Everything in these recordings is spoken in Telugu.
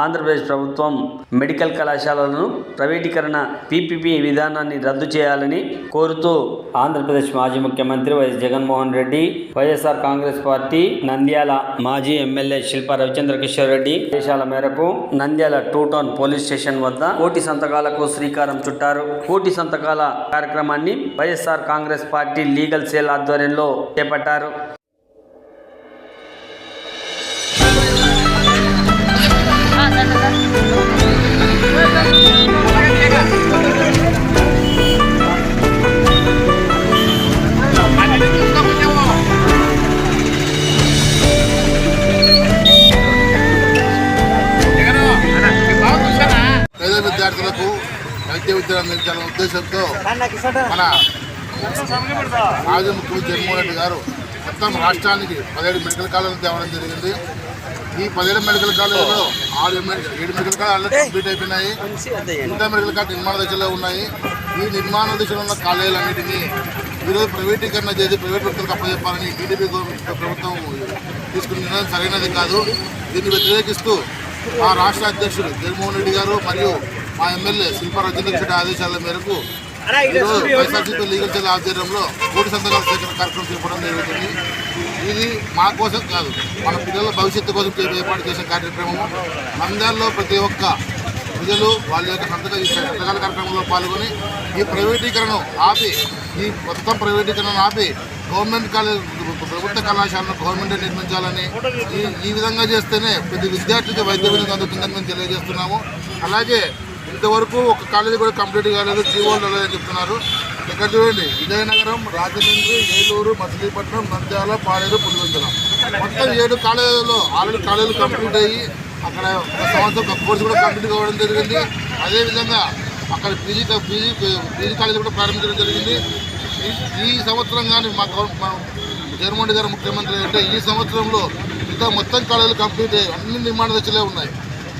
ఆంధ్రప్రదేశ్ ప్రభుత్వం మెడికల్ కళాశాలలను ప్రైవేటీకరణ పీపీపీ విధానాన్ని రద్దు చేయాలని కోరుతూ ఆంధ్రప్రదేశ్ మాజీ ముఖ్యమంత్రి వైఎస్ జగన్మోహన్ రెడ్డి వైఎస్ఆర్ కాంగ్రెస్ పార్టీ నంద్యాల మాజీ ఎమ్మెల్యే శిల్ప రవిచంద్ర కిషోర్ రెడ్డి ఆదేశాల మేరకు Nandyal two town police station వద్ద కోటి సంతకాలకు శ్రీకారం చుట్టారు. కోటి సంతకాల కార్యక్రమాన్ని YSR Congress party legal cell ఆధ్వర్యంలో చేపట్టారు. పేద విద్యార్థులకు వైద్య విద్యను అందించాలనే ఉద్దేశంతో మన మాజీ ముఖ్యమంత్రి జగన్మోహన్ రెడ్డి గారు మొత్తం రాష్ట్రానికి పదిహేడు మెడికల్ కాలేజీలు తేవడం జరిగింది. ఈ పదిహేడు మెడికల్ కాలేజీలో ఆరు ఏడు మెడికల్ కాలేజీలు కంప్లీట్ అయిపోయినాయి. ఇంకా మెడికల్ కాలేజ్ నిర్మాణ దశలో ఉన్నాయి. ఈ నిర్మాణ దశలో ఉన్న కాలేజీలన్నింటినీ ఈరోజు ప్రైవేటీకరణ చేసి ప్రైవేట్ వ్యక్తులకు అప్పచెప్పాలని టీడీపీ గవర్నమెంట్ ప్రభుత్వం తీసుకున్న నిర్ణయం సరైనది కాదు. దీన్ని వ్యతిరేకిస్తూ మా రాష్ట్ర అధ్యక్షుడు జగన్మోహన్ రెడ్డి గారు మరియు మా ఎమ్మెల్యే శిల్ప రెడ్డి ఆదేశాల మేరకు ఈరోజు వైఎస్ఆర్సీపీ లీగల్ సెల్ ఆధ్వర్యంలో కోటి సంతకాల సేకరణ కార్యక్రమం చేపట్టడం జరుగుతుంది. ఇది మా కోసం కాదు మన పిల్లల భవిష్యత్తు కోసం ఏర్పాటు చేసిన కార్యక్రమము. నంద్యాలలో ప్రతి ఒక్క ప్రజలు వాళ్ళ యొక్క సంతక సంతకాల కార్యక్రమంలో పాల్గొని ఈ ప్రైవేటీకరణను ఆపి ఈ మొత్తం ప్రైవేటీకరణను ఆపి గవర్నమెంట్ కాలేజ్ ప్రభుత్వ కళాశాలను గవర్నమెంట్ నిర్మించాలని ఈ ఈ విధంగా చేస్తేనే ప్రతి విద్యార్థికి వైద్య విధంగా అందుతుందని మేము తెలియజేస్తున్నాము. అలాగే ఇంతవరకు ఒక కాలేజీ కూడా కంప్లీట్ కాలేదు జీవోలు లేదని చెప్తున్నారు. ఇక్కడ చూడండి విజయనగరం రాజమండ్రి ఏలూరు మచిలీపట్నం నంద్యాల పాడేరు పులివెందుల. మొత్తం ఏడు కాలేజీల్లో ఆల్రెడీ కాలేజీలు కంప్లీట్ అయ్యి అక్కడ ఒక సంవత్సరం ఒక కోర్సు కూడా కంప్లీట్ కావడం జరిగింది. అదేవిధంగా అక్కడ పీజీ పీజీ పీజీ కాలేజీ కూడా ప్రారంభించడం జరిగింది. ఈ- ఈ సంవత్సరం కానీ మా జగన్మోహన్ గారు ముఖ్యమంత్రి అంటే ఈ సంవత్సరంలో ఇంకా మొత్తం కాలేజీలు కంప్లీట్ అయ్యి అన్ని నిర్మాణ దశలే ఉన్నాయి.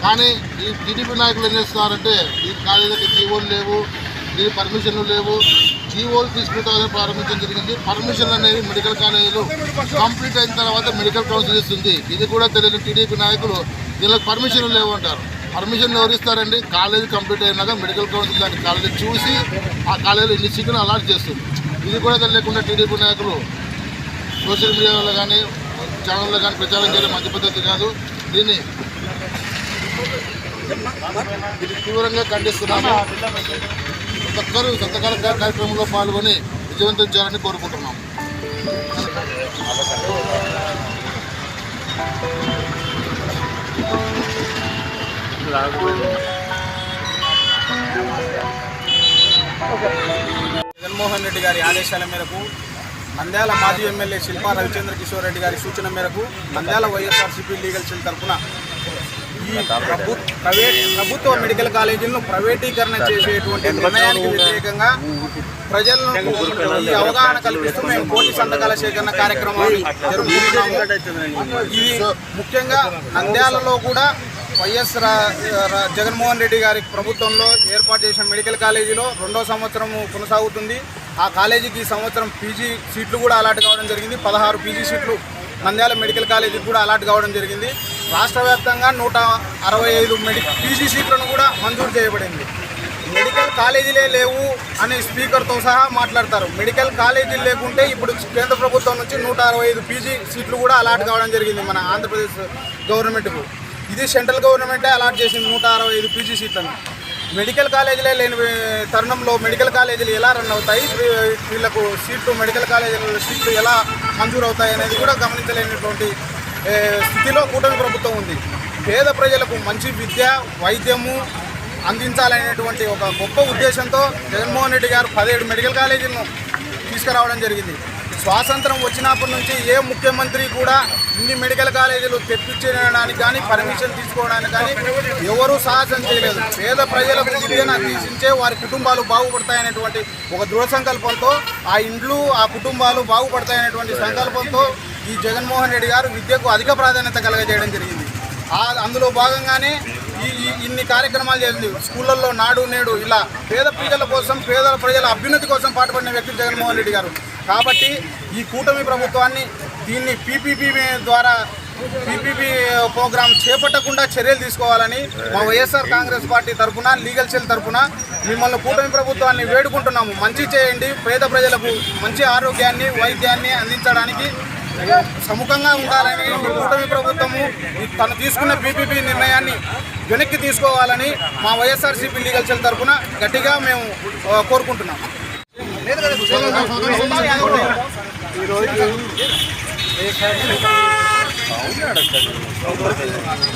కానీ ఈ టీడీపీ నాయకులు ఏం చేస్తున్నారంటే ఈ కాలేజీకి జీవోలు లేవు దీని పర్మిషన్లు లేవు. జీవోలు తీసుకుంటామని ప్రారంభించడం జరిగింది. పర్మిషన్లు అనేవి మెడికల్ కాలేజీలు కంప్లీట్ అయిన తర్వాత మెడికల్ కౌన్సిల్ ఇస్తుంది. ఇది కూడా తెలియని టీడీపీ నాయకులు వీళ్ళకి పర్మిషన్లు లేవు అంటారు. పర్మిషన్ ఎవరిస్తారండి కాలేజీ కంప్లీట్ అయినాక మెడికల్ కౌన్సిల్ దాన్ని కాలేజీ చూసి ఆ కాలేజీలో ఇన్ని సీట్లు అలాట్ చేస్తుంది. ఇది కూడా తెలియకుండా టీడీపీ నాయకులు సోషల్ మీడియాలో కానీ ఛానల్లో కానీ ప్రచారం చేయడం మంచి పద్ధతి కాదు. దీన్ని ఇది తీవ్రంగా ఖండిస్తున్నాము. ప్రతి ఒక్కరూ సంతకాల కార్యక్రమంలో పాల్గొని విజయవంతం చేయాలని కోరుకుంటున్నాం జగన్మోహన్ రెడ్డి గారి ఆదేశాల మేరకు నంద్యాల మాజీ ఎమ్మెల్యే శిల్పా రవిచంద్ర కిషోర్ రెడ్డి గారి సూచన మేరకు నంద్యాల వైఎస్ఆర్సీపీ లీగల్ సెల్ తరఫున ఈ ప్రభుత్వ మెడికల్ కాలేజీలను ప్రైవేటీకరణ చేసేటువంటి నిర్ణయానికి వ్యతిరేకంగా ప్రజలను ఈ అవగాహన కల్పిస్తూ మేము కోటి సంతకాల సేకరణ కార్యక్రమాన్ని జరుపుకుంటున్నాము. ఇది ముఖ్యంగా నంద్యాలలో కూడా వైఎస్ జగన్మోహన్ రెడ్డి గారి ప్రభుత్వంలో ఏర్పాటు చేసిన మెడికల్ కాలేజీలో రెండో సంవత్సరం కొనసాగుతుంది. ఆ కాలేజీకి ఈ సంవత్సరం పీజీ సీట్లు కూడా అలాట్ కావడం జరిగింది. పదహారు పీజీ సీట్లు నంద్యాల మెడికల్ కాలేజీకి కూడా అలాట్ కావడం జరిగింది. రాష్ట్ర వ్యాప్తంగా నూట అరవై ఐదు మెడి పీజీ సీట్లను కూడా మంజూరు చేయబడింది. మెడికల్ కాలేజీలే లేవు అని స్పీకర్తో సహా మాట్లాడతారు. మెడికల్ కాలేజీలు లేకుంటే ఇప్పుడు కేంద్ర ప్రభుత్వం నుంచి నూట అరవై ఐదు పీజీ సీట్లు కూడా అలాట్ కావడం జరిగింది మన ఆంధ్రప్రదేశ్ గవర్నమెంట్కు. ఇది సెంట్రల్ గవర్నమెంటే అలాట్ చేసింది నూట అరవై ఐదు పీజీ సీట్లను. మెడికల్ కాలేజీలే లేని తరుణంలో మెడికల్ కాలేజీలు ఎలా రన్ అవుతాయి? వీళ్ళకు సీట్లు మెడికల్ కాలేజీల సీట్లు ఎలా మంజూరు అవుతాయి అనేది కూడా గమనించలేనటువంటి స్థితిలో కూటమి ప్రభుత్వం ఉంది. పేద ప్రజలకు మంచి విద్య వైద్యము అందించాలనేటువంటి ఒక గొప్ప ఉద్దేశంతో జగన్మోహన్ రెడ్డి గారు పదిహేడు మెడికల్ కాలేజీలను తీసుకురావడం జరిగింది. స్వాతంత్రం వచ్చినప్పటి నుంచి ఏ ముఖ్యమంత్రి కూడా ఇన్ని మెడికల్ కాలేజీలు తెప్పించడానికి కానీ పర్మిషన్ తీసుకోవడానికి కానీ ఎవరూ సాహసం చేయలేదు. పేద ప్రజలకు విద్యను అందించే వారి కుటుంబాలు బాగుపడతాయనేటువంటి ఒక దృఢ సంకల్పంతో ఆ ఇండ్లు ఆ కుటుంబాలు బాగుపడతాయనేటువంటి సంకల్పంతో ఈ జగన్మోహన్ రెడ్డి గారు విద్యకు అధిక ప్రాధాన్యత కలగజేయడం జరిగింది. అందులో భాగంగానే ఈ ఈ- ఇన్ని కార్యక్రమాలు చేసింది. స్కూళ్ళల్లో నాడు నేడు ఇలా పేద ప్రజల కోసం పేద ప్రజల అభ్యున్నతి కోసం పాటుపడిన వ్యక్తి జగన్మోహన్ రెడ్డి గారు. కాబట్టి ఈ కూటమి ప్రభుత్వాన్ని దీన్ని పీపీపీ ద్వారా పీపీపీ ప్రోగ్రాం చేపట్టకుండా చర్యలు తీసుకోవాలని మా వైఎస్ఆర్ కాంగ్రెస్ పార్టీ తరఫున లీగల్ సెల్ తరఫున మిమ్మల్ని కూటమి ప్రభుత్వాన్ని వేడుకుంటున్నాము. మంచి చేయండి. పేద ప్రజలకు మంచి ఆరోగ్యాన్ని వైద్యాన్ని అందించడానికి సముఖంగా ఉండాలని ఈ కూటమి ప్రభుత్వము తను తీసుకున్న పీపీపీ నిర్ణయాన్ని వెనక్కి తీసుకోవాలని మా వైఎస్ఆర్సీపీ లీగల్ సెల్ తరఫున గట్టిగా మేము కోరుకుంటున్నాం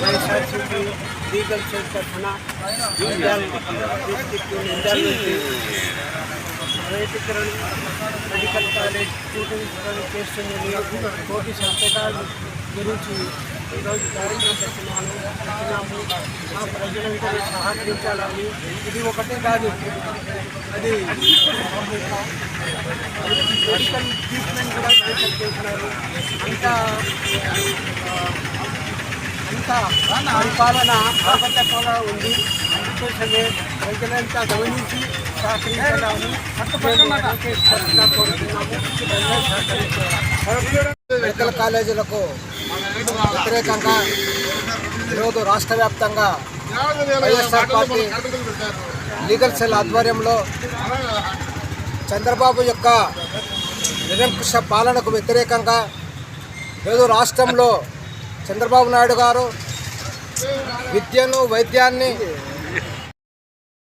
వైఎస్ఆర్సీపీ లీగల్ సెల్ తరఫున నంద్యాల మెడికల్ కాలేజ్ కూటమికరణ చేస్తున్న కోటి సంతకాల గురించి ఈరోజు కార్యక్రమం పెట్టినాను పెట్టినాము మా ప్రజలందరూ సహకరించాలని ఇది ఒకటే కాదు అది మెడికల్ ట్రీట్మెంట్ కూడా క్యాన్సల్ చేస్తున్నారు అంతా అంతా పరిపాలన ఆపతత్వంగా ఉంది అందుకోసమే ప్రజలంతా గమనించి మెడికల్ కాలేజీలకు వ్యతిరేకంగా ఈరోజు రాష్ట్ర వ్యాప్తంగా వైఎస్ఆర్ పార్టీ లీగల్ సెల్ ఆధ్వర్యంలో చంద్రబాబు యొక్క నిరంకుశ పాలనకు వ్యతిరేకంగా ఈరోజు రాష్ట్రంలో చంద్రబాబు నాయుడు గారు విద్యను వైద్యాన్ని